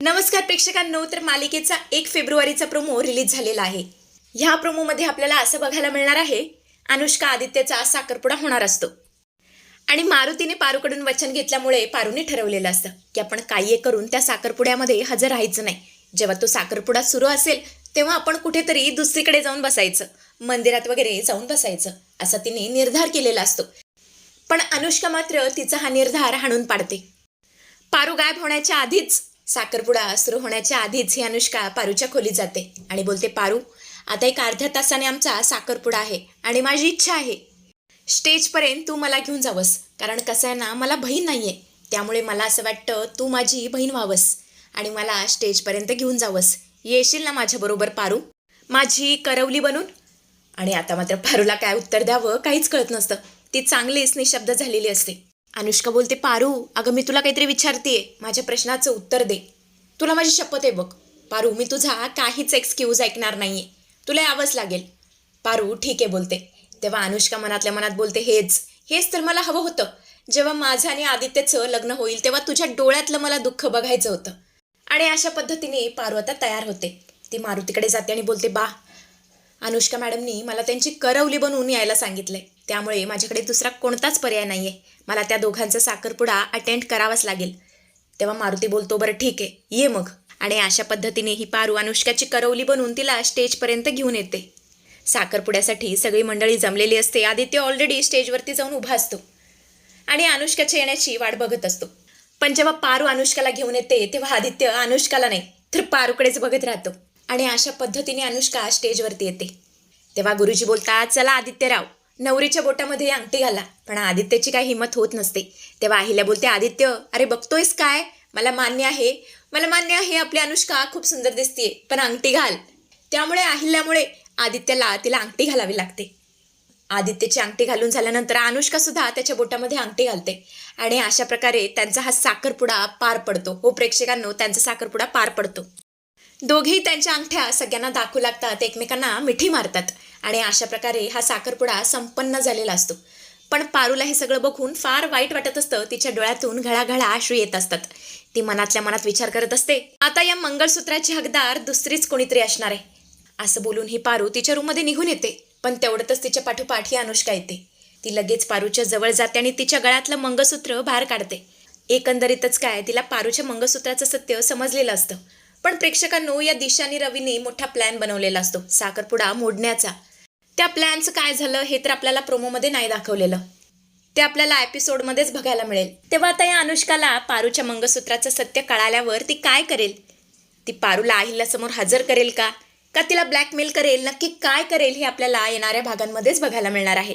नमस्कार प्रेक्षकांनो तर मालिकेचा एक फेब्रुवारीचा प्रोमो रिलीज झालेला आहे. ह्या प्रोमोमध्ये आपल्याला असं बघायला मिळणार आहे अनुष्का आदित्यचा साखरपुडा होणार असतो. आणि मारुतीने पारूकडून वचन घेतल्यामुळे पारूने ठरवलेलं असतं की आपण काही करून त्या साखरपुड्यामध्ये हजर राहायचं नाही. जेव्हा तो साखरपुडा सुरू असेल तेव्हा आपण कुठेतरी दुसरीकडे जाऊन बसायचं मंदिरात वगैरे जाऊन बसायचं असा तिने निर्धार केलेला असतो. पण अनुष्का मात्र तिचा हा निर्धार हाणून पाडते. पारू गायब होण्याच्या आधीच साखरपुडा सुरू होण्याच्या आधीच ही अनुष्का पारूच्या खोलीत जाते आणि बोलते पारू आता एक अर्ध्या तासाने आमचा साखरपुडा आहे आणि माझी इच्छा आहे. स्टेजपर्यंत तू मला घेऊन जावंस कारण कसं आहे ना मला बहीण नाही आहे त्यामुळे मला असं वाटतं तू माझी बहीण व्हावंस आणि मला स्टेजपर्यंत घेऊन जावंस. येशील ना माझ्याबरोबर पारू? माझी करवली बनून? आणि आता मात्र पारूला काय उत्तर द्यावं काहीच कळत नसतं. ती चांगलीच निशब्द झालेली असते. अनुष्का बोलते पारू अगं मी तुला काहीतरी विचारतेय. माझ्या प्रश्नाचं उत्तर दे. तुला माझी शपथ आहे बघ. पारू मी तुझा काहीच एक्सक्यूज ऐकणार नाहीये. तुला यावंच लागेल. पारू ठीक आहे बोलते. तेव्हा अनुष्का मनातल्या मनात बोलते हेच हेच तर मला हवं होतं. जेव्हा माझं आणि आदित्यचं लग्न होईल तेव्हा तुझ्या डोळ्यातलं मला दुःख बघायचं होतं. आणि अशा पद्धतीने पारू आता तयार होते. ती मारुतीकडे जाते आणि बोलते बा अनुष्का मॅडमनी मला त्यांची करवली बनवून यायला सांगितलंय. त्यामुळे माझ्याकडे दुसरा कोणताच पर्याय नाही आहे मला त्या दोघांचा साखरपुडा अटेंड करावाच लागेल. तेव्हा मारुती बोलतो बरं ठीक आहे. ये मग. आणि अशा पद्धतीने ही पारू अनुष्काची करवली बनवून तिला स्टेजपर्यंत घेऊन येते. साखरपुड्यासाठी सगळी मंडळी जमलेली असते. आदित्य ऑलरेडी स्टेजवरती जाऊन उभा असतो. आणि अनुष्काच्या येण्याची वाट बघत असतो. पण जेव्हा पारू अनुष्काला घेऊन येते तेव्हा आदित्य अनुष्काला नाही तर पारूकडेच बघत राहतो. आणि अशा पद्धतीने अनुष्का स्टेजवरती येते. तेव्हा गुरुजी बोलतात चला आदित्यराव नवरीच्या बोटामध्ये अंगठी घाला. पण आदित्यची काही हिंमत होत नसते. तेव्हा अहिल्या बोलते आदित्य अरे बघतोयस काय? मला मान्य आहे. मला मान्य आहे आपली अनुष्का खूप सुंदर दिसतीये पण अंगठी घाल. त्यामुळे अहिल्यामुळे आदित्यला तिला अंगठी घालावी लागते. आदित्यची अंगठी घालून झाल्यानंतर अनुष्का सुद्धा त्याच्या बोटामध्ये अंगठी घालते. आणि अशा प्रकारे त्यांचा हा साखरपुडा पार पडतो. हो प्रेक्षकांनो त्यांचा साखरपुडा पार पडतो. दोघेही त्यांच्या अंगठ्या सगळ्यांना दाखवू लागतात एकमेकांना मिठी मारतात आणि अशा प्रकारे हा साखरपुडा संपन्न झालेला असतो. पण पारूला हे सगळं बघून फार वाईट वाटत असतं तिच्या डोळ्यातून घळाघळा आश्रू येत असतात. ती मनातल्या मनात विचार करत असते आता या मंगळसूत्राची हकदार दुसरीच कोणीतरी असणार आहे? असं बोलून ही पारू तिच्या रूममध्ये निघून येते पण तेवढ्यातच तिच्या पाठोपाठ ही अनुष्का येते. ती लगेच पारूच्या जवळ जाते आणि तिच्या गळ्यातलं मंगळसूत्र बाहेर काढते. एकंदरीतच काय तिला पारूच्या मंगळसूत्राचं सत्य समजलेलं असतं. पण प्रेक्षकांनो या दिशाने रवीने मोठा प्लॅन बनवलेला असतो. साखरपुडा मोडण्याचा. त्या प्लॅनचं काय झालं हे तर आपल्याला प्रोमोमध्ये नाही दाखवलेलं. ते आपल्याला एपिसोडमध्येच बघायला मिळेल. तेव्हा आता या अनुष्काला पारूच्या मंगळसूत्राचं सत्य कळाल्यावर ती काय करेल? ती पारूला अहिल्यासमोर हजर करेल का? का तिला ब्लॅकमेल करेल? नक्की काय करेल हे आपल्याला येणाऱ्या भागांमध्येच बघायला मिळणार आहे.